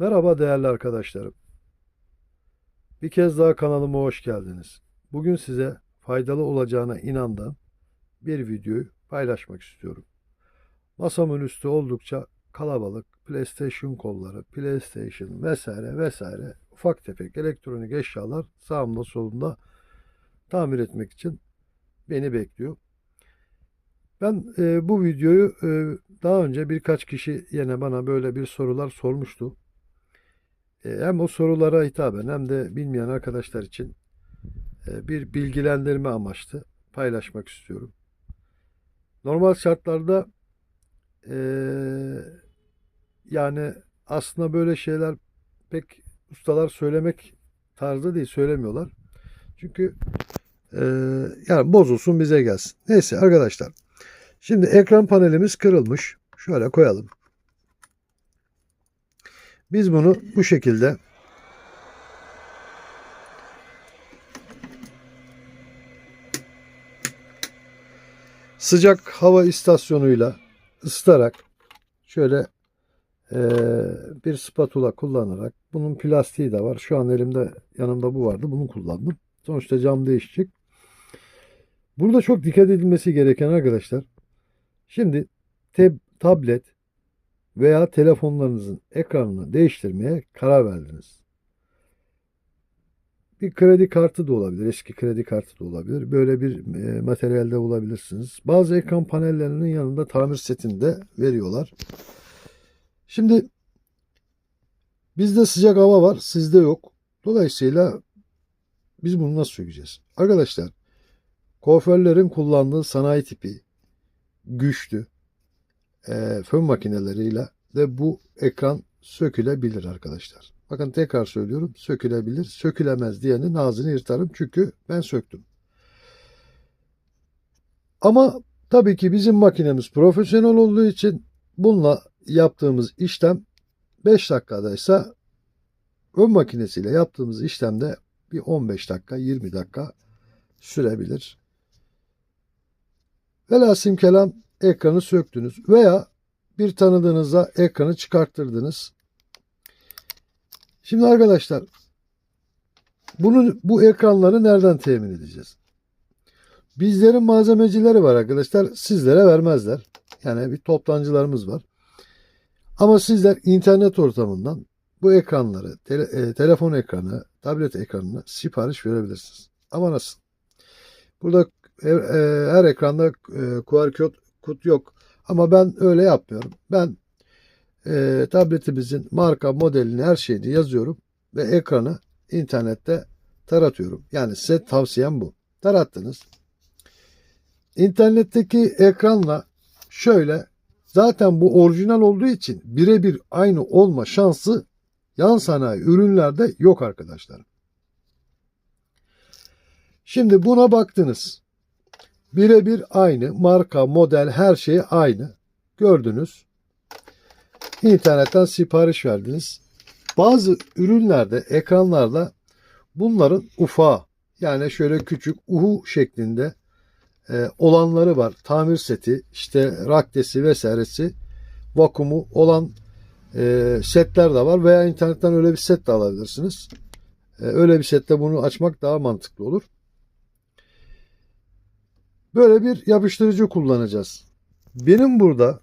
Merhaba değerli arkadaşlarım. Bir kez daha kanalıma hoş geldiniz. Bugün size faydalı olacağına inandığım bir videoyu paylaşmak istiyorum. Masamın üstü oldukça kalabalık PlayStation kolları, PlayStation vesaire vesaire ufak tefek elektronik eşyalar sağımda solumda tamir etmek için beni bekliyor. Ben e, bu videoyu e, daha önce birkaç kişi yine bana böyle bir sorular sormuştu. E, hem o sorulara hitaben hem de bilmeyen arkadaşlar için e, bir bilgilendirme amaçlı paylaşmak istiyorum. Normal şartlarda e, yani aslında böyle şeyler pek ustalar söylemek tarzı değil söylemiyorlar. Çünkü yani bozulsun bize gelsin. Neyse arkadaşlar. Şimdi ekran panelimiz kırılmış. Şöyle koyalım. Biz bunu bu şekilde sıcak hava istasyonuyla ısıtarak şöyle eee, bir spatula kullanarak bunun plastiği de var. Şu an elimde yanımda bu vardı. Bunu kullandım. Sonuçta cam değişecek. Burada çok dikkat edilmesi gereken arkadaşlar. Şimdi tab- tablet veya telefonlarınızın ekranını değiştirmeye karar verdiniz. Bir kredi kartı da olabilir, eski kredi kartı da olabilir. Böyle bir e, materyalde bulabilirsiniz. Bazı ekran panellerinin yanında tamir setini de veriyorlar. Şimdi bizde sıcak hava var, sizde yok. Dolayısıyla biz bunu nasıl sökeceğiz? Arkadaşlar, kuaförlerin kullandığı sanayi tipi güçlü e, fön makineleriyle de bu ekran sökülebilir arkadaşlar. Bakın tekrar söylüyorum sökülebilir. Sökülemez diyenin ağzını yırtarım çünkü ben söktüm. Ama tabii ki bizim makinemiz profesyonel olduğu için bununla yaptığımız işlem 5 dakikadaysa ön makinesiyle yaptığımız işlemde bir 15 dakika 20 dakika sürebilir. Velhasım kelam ekranı söktünüz veya bir tanıdığınıza ekranı çıkarttırdınız. Şimdi arkadaşlar bunu bu ekranları nereden temin edeceğiz? Bizlerin malzemecileri var arkadaşlar. Sizlere vermezler. Yani bir toptancılarımız var. Ama sizler internet ortamından bu ekranları, tele- e, telefon ekranı, tablet ekranına sipariş verebilirsiniz. Ama nasıl? Burada e, e, her ekranda e, QR kod, kod yok. Ama ben öyle yapmıyorum. Ben e, tabletimizin marka, modelini, her şeyini yazıyorum ve ekranı internette taratıyorum. Yani size tavsiyem bu. Tarattınız. İnternetteki ekranla şöyle zaten bu orijinal olduğu için birebir aynı olma şansı yan sanayi ürünlerde yok arkadaşlar. Şimdi buna baktınız. Birebir aynı. Marka, model her şey aynı. Gördünüz. İnternetten sipariş verdiniz. Bazı ürünlerde, ekranlarda bunların ufağı yani şöyle küçük uhu şeklinde e, olanları var. Tamir seti, işte raktesi vesairesi, vakumu olan e, setler de var veya internetten öyle bir set de alabilirsiniz. E, öyle bir sette bunu açmak daha mantıklı olur. Böyle bir yapıştırıcı kullanacağız. Benim burada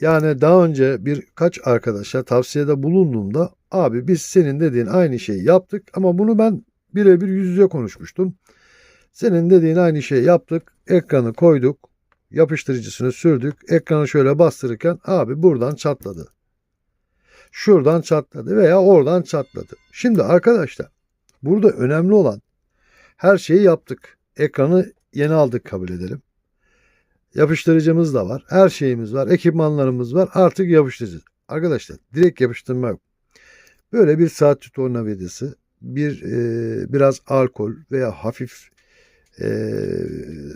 yani daha önce birkaç arkadaşa tavsiyede bulunduğumda abi biz senin dediğin aynı şeyi yaptık ama bunu ben birebir yüz yüze konuşmuştum. Senin dediğin aynı şeyi yaptık. Ekranı koyduk. Yapıştırıcısını sürdük. Ekranı şöyle bastırırken abi buradan çatladı. Şuradan çatladı veya oradan çatladı. Şimdi arkadaşlar burada önemli olan her şeyi yaptık. Ekranı yeni aldık kabul edelim. Yapıştırıcımız da var. Her şeyimiz var. Ekipmanlarımız var. Artık yapıştıracağız. Arkadaşlar direkt yapıştırma yok. Böyle bir saatçi tornavidası, bir e, biraz alkol veya hafif e,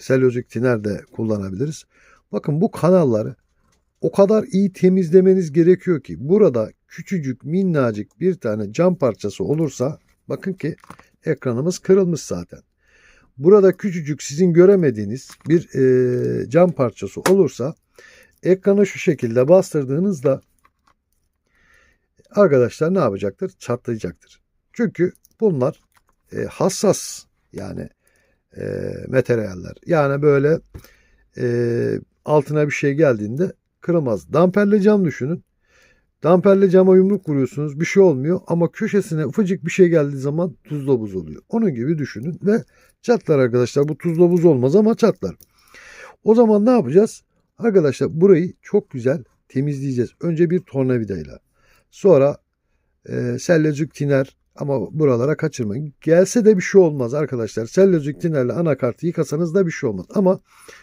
selülozik tiner de kullanabiliriz. Bakın bu kanalları o kadar iyi temizlemeniz gerekiyor ki burada küçücük minnacık bir tane cam parçası olursa bakın ki ekranımız kırılmış zaten. Burada küçücük sizin göremediğiniz bir e, cam parçası olursa ekranı şu şekilde bastırdığınızda arkadaşlar ne yapacaktır? Çatlayacaktır. Çünkü bunlar e, hassas yani e, materyaller. Yani böyle e, altına bir şey geldiğinde kırılmaz. Damperli cam düşünün. Damperli cama yumruk vuruyorsunuz bir şey olmuyor ama köşesine ufacık bir şey geldiği zaman tuzla buz oluyor. Onun gibi düşünün ve çatlar arkadaşlar. Bu tuzla buz olmaz ama çatlar. O zaman ne yapacağız? Arkadaşlar burayı çok güzel temizleyeceğiz. Önce bir tornavidayla. Sonra e, sellezük tiner ama buralara kaçırmayın. Gelse de bir şey olmaz arkadaşlar. Sellezük tinerle anakartı yıkasanız da bir şey olmaz. Ama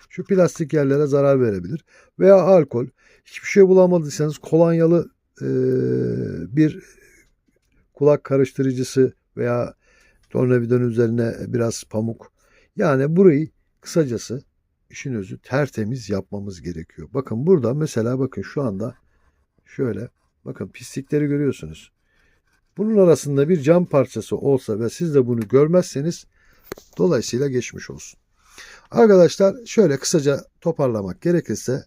şu plastik yerlere zarar verebilir. Veya alkol. Hiçbir şey bulamadıysanız kolonyalı e, bir kulak karıştırıcısı veya tornavidanın üzerine biraz pamuk. Yani burayı kısacası işin özü tertemiz yapmamız gerekiyor. Bakın burada mesela bakın şu anda şöyle bakın pislikleri görüyorsunuz. Bunun arasında bir cam parçası olsa ve siz de bunu görmezseniz dolayısıyla geçmiş olsun. Arkadaşlar şöyle kısaca toparlamak gerekirse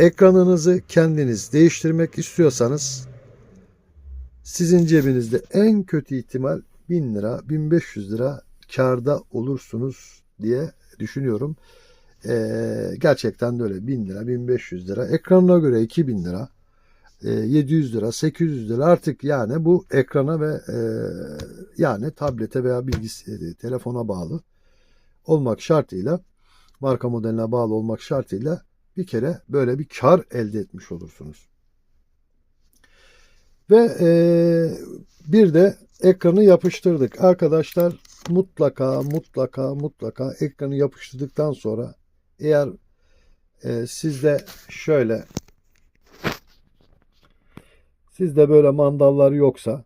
ekranınızı kendiniz değiştirmek istiyorsanız sizin cebinizde en kötü ihtimal 1000 lira 1500 lira karda olursunuz diye düşünüyorum. Ee, gerçekten de öyle. 1000 lira 1500 lira. Ekranına göre 2000 lira. 700 lira 800 lira. Artık yani bu ekrana ve e, yani tablete veya bilgisayara telefona bağlı olmak şartıyla marka modeline bağlı olmak şartıyla bir kere böyle bir kar elde etmiş olursunuz. Ve e, bir de ekranı yapıştırdık. Arkadaşlar mutlaka mutlaka mutlaka ekranı yapıştırdıktan sonra eğer e, sizde şöyle sizde böyle mandallar yoksa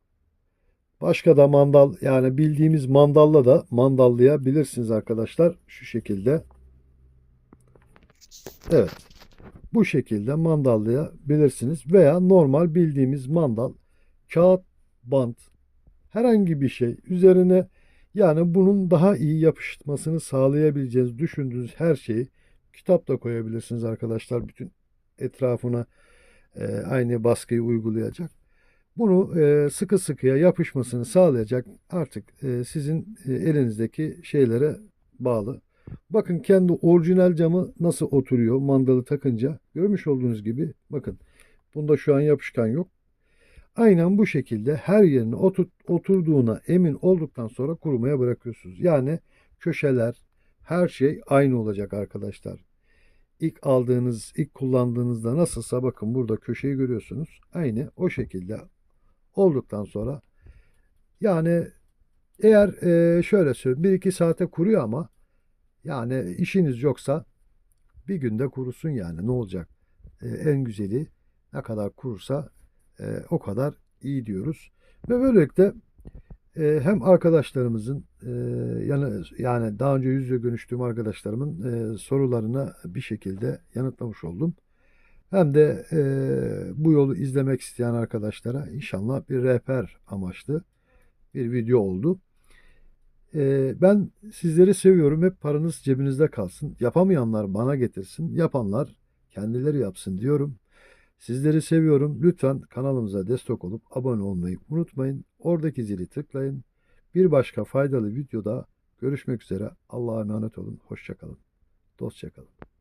başka da mandal yani bildiğimiz mandalla da mandallayabilirsiniz arkadaşlar şu şekilde. Evet. Bu şekilde mandallayabilirsiniz veya normal bildiğimiz mandal kağıt bant herhangi bir şey üzerine yani bunun daha iyi yapışmasını sağlayabileceğiniz düşündüğünüz her şeyi kitap da koyabilirsiniz arkadaşlar. Bütün etrafına e, aynı baskıyı uygulayacak. Bunu e, sıkı sıkıya yapışmasını sağlayacak artık e, sizin e, elinizdeki şeylere bağlı. Bakın kendi orijinal camı nasıl oturuyor mandalı takınca. Görmüş olduğunuz gibi bakın bunda şu an yapışkan yok. Aynen bu şekilde her yerine oturt, oturduğuna emin olduktan sonra kurumaya bırakıyorsunuz. Yani köşeler her şey aynı olacak arkadaşlar. İlk aldığınız, ilk kullandığınızda nasılsa bakın burada köşeyi görüyorsunuz. Aynı o şekilde olduktan sonra yani eğer e, şöyle söyleyeyim 1-2 saate kuruyor ama yani işiniz yoksa bir günde kurusun yani ne olacak? E, en güzeli ne kadar kurursa e, o kadar iyi diyoruz. Ve böylelikle e, hem arkadaşlarımızın e, yani, yani daha önce yüzle görüştüğüm arkadaşlarımın e, sorularına bir şekilde yanıtlamış oldum. Hem de e, bu yolu izlemek isteyen arkadaşlara inşallah bir rehber amaçlı bir video oldu. E, ben sizleri seviyorum. Hep paranız cebinizde kalsın. Yapamayanlar bana getirsin. Yapanlar kendileri yapsın diyorum. Sizleri seviyorum. Lütfen kanalımıza destek olup abone olmayı unutmayın. Oradaki zili tıklayın. Bir başka faydalı videoda görüşmek üzere. Allah'a emanet olun. Hoşçakalın. Dostçakalın.